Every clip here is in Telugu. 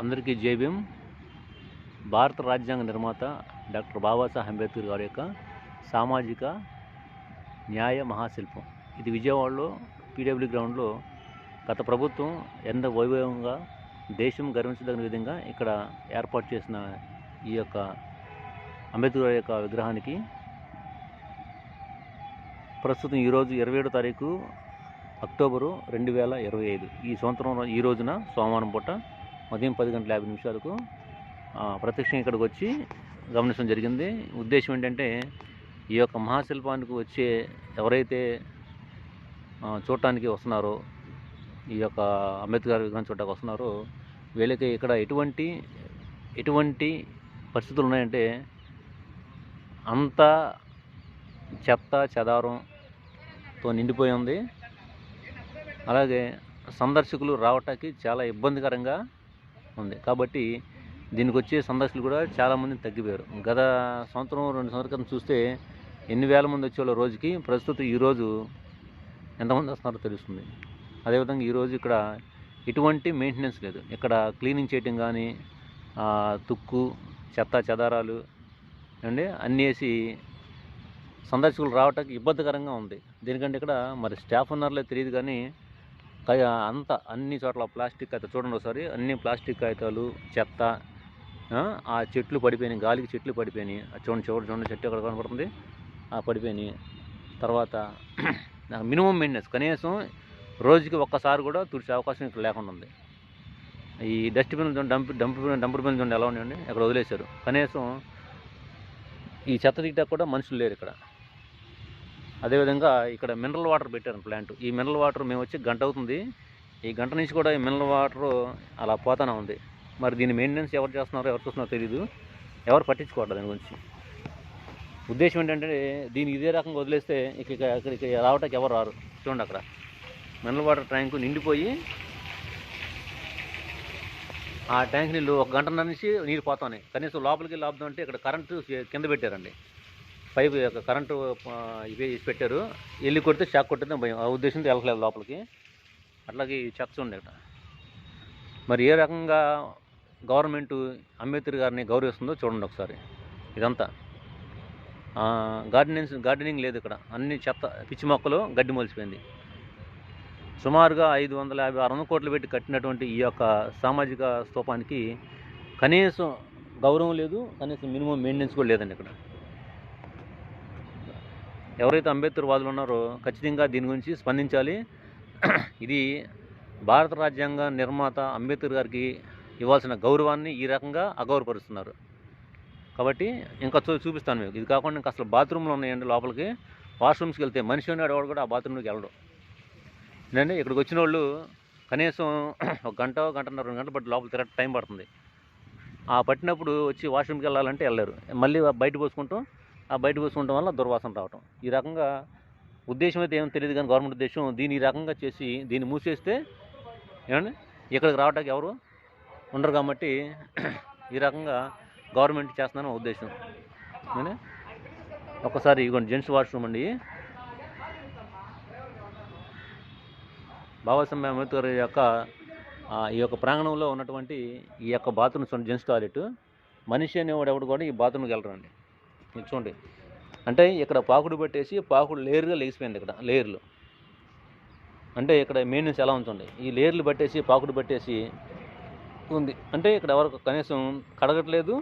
అందరికీ జైభీం భారత రాజ్యాంగ నిర్మాత డాక్టర్ బాబాసాహెబ్ అంబేద్కర్ గారి యొక్క సామాజిక న్యాయ మహాశిల్పం. ఇది విజయవాడలో పీడబ్ల్యూ గ్రౌండ్లో గత ప్రభుత్వం ఎంత వైభవంగా దేశం గర్వించదగిన విధంగా ఇక్కడ ఏర్పాటు చేసిన ఈ యొక్క అంబేద్కర్ గారి యొక్క విగ్రహానికి ప్రస్తుతం ఈరోజు ఇరవై ఏడో తారీఖు అక్టోబరు రెండు వేల ఇరవై ఐదు. ఈ సంవత్సరం ఈ రోజున సోమవారం పూట ఉదయం పది గంటల యాభై నిమిషాలకు ప్రత్యక్షంగా ప్రత్యక్షం ఇక్కడికి వచ్చి గమనించడం జరిగింది. ఉద్దేశం ఏంటంటే ఈ యొక్క మహాశిల్పానికి వచ్చే ఎవరైతే చూడటానికి వస్తున్నారో ఈ యొక్క అంబేద్కర్ విగ్రహం చూడటానికి వస్తున్నారో వీళ్ళకి ఇక్కడ ఎటువంటి ఎటువంటి పరిస్థితులు ఉన్నాయంటే అంత చెత్త చెదారంతో నిండిపోయి ఉంది. అలాగే సందర్శకులు రావటానికి చాలా ఇబ్బందికరంగా ఉంది. కాబట్టి దీనికి వచ్చే సందర్శకులు కూడా చాలామంది తగ్గిపోయారు. గత సంవత్సరం రెండు సంవత్సరాల క్రితం చూస్తే ఎన్ని వేల మంది వచ్చేవాళ్ళ రోజుకి? ప్రస్తుతం ఈరోజు ఎంతమంది వస్తున్నారో తెలుస్తుంది. అదేవిధంగా ఈరోజు ఇక్కడ ఎటువంటి మెయింటెనెన్స్ లేదు. ఇక్కడ క్లీనింగ్ చేయటం కానీ తుక్కు చెత్త చెదారాలు అండి అన్నీ వేసి సందర్శకులు రావటానికి ఇబ్బందికరంగా ఉంది. దీనికంటే ఇక్కడ మరి స్టాఫ్ ఉన్నారో తెలియదు కానీ అంత అన్ని చోట్ల ప్లాస్టిక్ అయితే చూడండి ఒకసారి అన్ని ప్లాస్టిక్ కాగితాలు చెత్త ఆ, చెట్లు పడిపోయినాయి గాలికి చెట్లు పడిపోయినాయి. ఆ చూడండి చూడండి చూడండి చెట్టు ఎక్కడ కనపడుతుంది? ఆ పడిపోయినాయి. తర్వాత మినిమం మెయింటెనెన్స్ కనీసం రోజుకి ఒక్కసారి కూడా తుడిచే అవకాశం ఇక్కడ లేకుండా ఉంది. ఈ dustbin dump dump dumper bin చూడండి ఎలా ఉన్నాయండి అక్కడ వదిలేశారు. కనీసం ఈ చెత్త తీయటానికి కూడా మనుషులు లేరు ఇక్కడ. అదేవిధంగా ఇక్కడ మినరల్ వాటర్ పెట్టారు ప్లాంట్ ఈ మినరల్ వాటర్ మేము వచ్చి గంట అవుతుంది. ఈ గంట నుంచి కూడా ఈ మినరల్ వాటర్ అలా పోతానే ఉంది. మరి దీని మెయింటెనెన్స్ ఎవరు చేస్తున్నారో ఎవరు చూస్తున్నారో తెలియదు ఎవరు పట్టించుకోవట్లేదు దాని గురించి. ఉద్దేశం ఏంటంటే దీన్ని ఇదే రకంగా వదిలేస్తే ఇక ఇక్కడికి రావటానికి ఎవరు రారు. చూడండి అక్కడ. మినరల్ వాటర్ ట్యాంక్ నిండిపోయి ఆ ట్యాంక్ నీళ్ళు ఒక గంట నుంచి నీరు పోతాయి కనీసం లోపలికి వెళ్ళి అంటే ఇక్కడ కరెంటు కింద పెట్టారండి. పైపు యొక్క కరెంటు ఇవి పెట్టారు. వెళ్ళి కొడితే షాక్ కొట్టిందని భయం. ఆ ఉద్దేశంతో వెళ్ళలేదు లోపలికి. అట్లాగే ఈ చెత్త ఉంది ఇక్కడ. మరి ఏ రకంగా గవర్నమెంట్ అంబేద్కర్ గారిని గౌరవిస్తుందో చూడండి ఒకసారి. ఇదంతా. గార్డెన్స్ గార్డెనింగ్ లేదు ఇక్కడ. అన్ని చెత్త పిచ్చి మొక్కలు గడ్డి మొలిచిపోయింది సుమారుగా ఐదు వందల యాభై ఆరు వందల కోట్లు పెట్టి కట్టినటువంటి ఈ యొక్క సామాజిక స్తూపానికి కనీసం గౌరవం లేదు కనీసం మినిమం మెయింటెనెన్స్ కూడా లేదండి ఇక్కడ. ఎవరైతే అంబేద్కర్ వాదులు ఉన్నారో ఖచ్చితంగా దీని గురించి స్పందించాలి. ఇది భారత రాజ్యాంగ నిర్మాత అంబేద్కర్ గారికి ఇవ్వాల్సిన గౌరవాన్ని ఈ రకంగా అగౌరవపరుస్తున్నారు. కాబట్టి ఇంకా చూ చూపిస్తాను మీకు. ఇది కాకుండా ఇంకా అసలు బాత్రూమ్లు ఉన్నాయండి లోపలికి. వాష్రూమ్స్కి వెళ్తే మనిషి ఉన్నాడు వాడు కూడా ఆ బాత్రూమ్కి వెళ్ళడు. ఏంటంటే ఇక్కడికి వచ్చిన వాళ్ళు కనీసం ఒక గంట గంటన్నర రెండు గంటలు బట్టి లోపల తిరగ టైం పడుతుంది. ఆ పట్టినప్పుడు వచ్చి వాష్రూమ్కి వెళ్ళాలంటే వెళ్ళారు మళ్ళీ బయట పోసుకుంటూ ఆ బయట పోసుకుంటాం వల్ల దుర్వాసన రావటం. ఈ రకంగా ఉద్దేశం అయితే ఏమో తెలియదు కానీ గవర్నమెంట్ ఉద్దేశం దీన్ని ఈ రకంగా చేసి దీన్ని మూసేస్తే ఏమండి? ఇక్కడికి రావడానికి ఎవరు ఉండరు కాబట్టి ఈ రకంగా గవర్నమెంట్ చేస్తుందని ఉద్దేశం. ఏమండి? ఒక్కసారి ఇదిగోండి జెంట్స్ వాష్రూమ్ అండి. బాబాసాహెబ్ అంబేద్కర్ యొక్క ఈ యొక్క ప్రాంగణంలో ఉన్నటువంటి ఈ యొక్క బాత్రూమ్స్ జెంట్స్ టాయిలెట్. మనిషి అనేవాడు ఎవడు కూడా ఈ బాత్రూమ్కి వెళ్ళరండి. చూడండి అంటే ఇక్కడ పాకుడు పెట్టేసి పాకుడు లేరుగా లేచిపోయింది ఇక్కడ లేయర్లు. అంటే ఇక్కడ మెయింటెనెన్స్ ఎలా ఉంచండి? ఈ లేయర్లు పట్టేసి పాకుడు పెట్టేసి ఉంది. అంటే ఇక్కడ ఎవరు కనీసం కడగట్లేదు.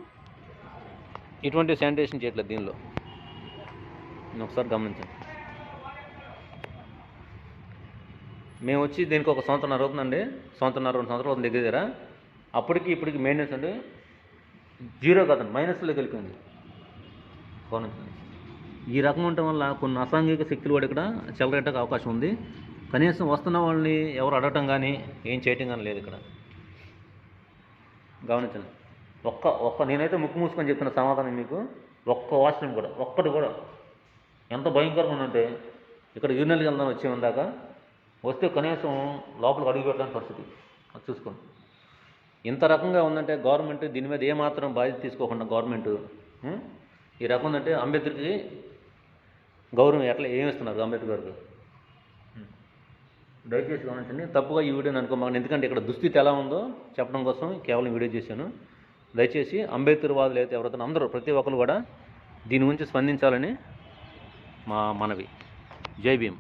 ఇటువంటి శానిటేషన్ చేయట్లేదు దీనిలో. నేను ఒకసారి గమనించండి. మేము వచ్చి దీనికి ఒక సంవత్సరంన్నర అవుతుందండి సంవత్సరం రెండు సంవత్సరాలు అవుతుంది దగ్గర దగ్గర. అప్పటికి ఇప్పటికి మెయింటెనెన్స్ అంటే జీరో కాదండి మైనస్లోకి వెళ్ళిపోయింది గమనించండి ఈ రకం ఉండటం వల్ల కొన్ని అసాంఘిక శక్తులు కూడా ఇక్కడ చెలరేటకు అవకాశం ఉంది. కనీసం వస్తున్న వాళ్ళని ఎవరు అడగటం కానీ ఏం చేయటం కానీ లేదు ఇక్కడ. గమనించండి. ఒక్క ఒక్క నేనైతే ముక్కు మూసుకొని చెప్తున్న సమాధానం మీకు. ఒక్క వాష్రూమ్ కూడా ఒక్కటి కూడా. ఎంత భయంకరంగా ఉందంటే ఇక్కడ యూరినల్కి వెళ్దాం వచ్చే ఉందాక వస్తే కనీసం లోపలికి అడుగు పెట్టడానికి పరిస్థితి. అది చూసుకోండి. ఇంత రకంగా ఉందంటే గవర్నమెంట్ దీని మీద ఏమాత్రం బాధ్యత తీసుకోకుండా గవర్నమెంట్ ఈ రకం అంటే అంబేద్కర్కి గౌరవం ఎట్లా ఏమిస్తున్నారు అంబేద్కర్ గారు దయచేసి గమనించండి. తప్పుగా ఈ వీడియోని అనుకోమాకండి. ఎందుకంటే ఇక్కడ దుస్థితి ఎలా ఉందో చెప్పడం కోసం కేవలం వీడియో చేశాను. దయచేసి అంబేద్కర్ వాదులు అయితే ఎవరైతే అందరూ ప్రతి ఒక్కరు కూడా దీని గురించి స్పందించాలని మా మనవి. జై భీమ్.